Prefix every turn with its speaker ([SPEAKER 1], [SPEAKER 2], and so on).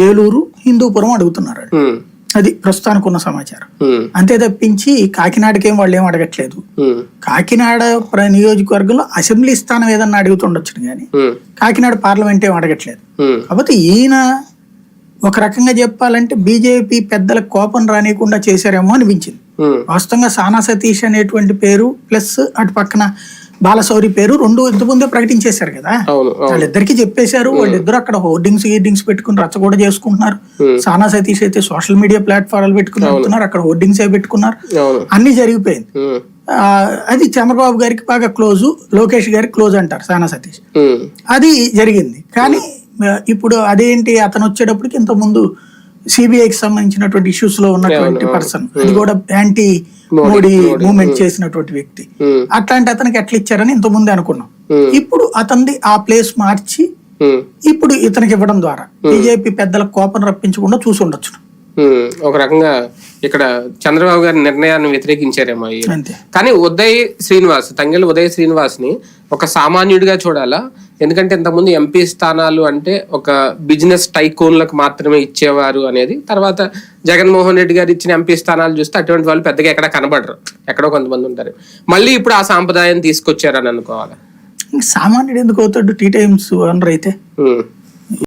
[SPEAKER 1] ఏలూరు హిందూపురం అడుగుతున్నారు అది ప్రస్తుతానికి ఉన్న సమాచారం. అంతే తప్పించి కాకినాడకేం వాళ్ళు ఏం అడగట్లేదు. కాకినాడ ప్ర- నియోజకవర్గంలో అసెంబ్లీ స్థానం ఏదన్నా అడుగుతుండొచ్చు కానీ కాకినాడ పార్లమెంట్ ఏం అడగట్లేదు. కాబట్టి ఈయన ఒక రకంగా చెప్పాలంటే బీజేపీ పెద్దలకు కోపం రానియకుండా చేశారేమో అనిపించింది. వాస్తవంగా సానా సతీష్ అనేటువంటి పేరు ప్లస్ అటు పక్కన బాలశౌరి పేరు రెండు ఇంతకుముందే ప్రకటించేశారు కదా. వాళ్ళిద్దరికి చెప్పేశారు వాళ్ళిద్దరు అక్కడ హోర్డింగ్స్ గీర్డింగ్స్ పెట్టుకుని రచ్చ కూడా చేసుకుంటున్నారు. సానా సతీష్ అయితే సోషల్ మీడియా ప్లాట్ఫారాలు పెట్టుకుని వెళ్తున్నారు అక్కడ హోర్డింగ్స్ పెట్టుకున్నారు. అన్ని జరిగిపోయింది. అది చంద్రబాబు గారికి బాగా క్లోజ్ లోకేష్ గారికి క్లోజ్ అంటారు సానా సతీష్. అది జరిగింది. కానీ ఇప్పుడు అదేంటి అతను వచ్చేటప్పటికి ఇంత ముందు సిబిఐకి సంబంధించినటువంటి ఇష్యూస్లో ఉన్నటువంటి పర్సన్ అది కూడా యాంటీ మోడీ మూవ్మెంట్ చేసినటువంటి వ్యక్తి.
[SPEAKER 2] ఉమ్,
[SPEAKER 1] అట్లాంటి అతనికి ఎట్లా ఇచ్చారని ఇంత ముందే అనుకున్నాం.
[SPEAKER 2] ఉమ్,
[SPEAKER 1] ఇప్పుడు అతనిది ఆ ప్లేస్ మార్చి ఇప్పుడు ఇతనికి ఇవ్వడం ద్వారా బీజేపీ పెద్దలకు కోపం రప్పించకుండా చూసి ఉండొచ్చు.
[SPEAKER 2] ఒక రకంగా ఇక్కడ చంద్రబాబు గారి నిర్ణయాన్ని వ్యతిరేకించారేమో కానీ ఉదయ్ శ్రీనివాస్ తంగెల్ ఉదయ్ శ్రీనివాస్ని ఒక సామాన్యుడిగా చూడాలా? ఎందుకంటే ఇంతకుముందు ఎంపీ స్థానాలు అంటే ఒక బిజినెస్ టైకోన్లకు మాత్రమే ఇచ్చేవారు అనేది. తర్వాత జగన్మోహన్ రెడ్డి గారు ఇచ్చిన ఎంపీ స్థానాలు చూస్తే అటువంటి వాళ్ళు పెద్దగా ఎక్కడ కనబడరు. ఎక్కడో కొంతమంది ఉంటారు. మళ్ళీ ఇప్పుడు ఆ సాంప్రదాయం తీసుకొచ్చారని అనుకోవాలి?
[SPEAKER 1] సామాన్యుడు ఎందుకు అవుతాడు టీ టైమ్స్ ఓనర్ అయితే?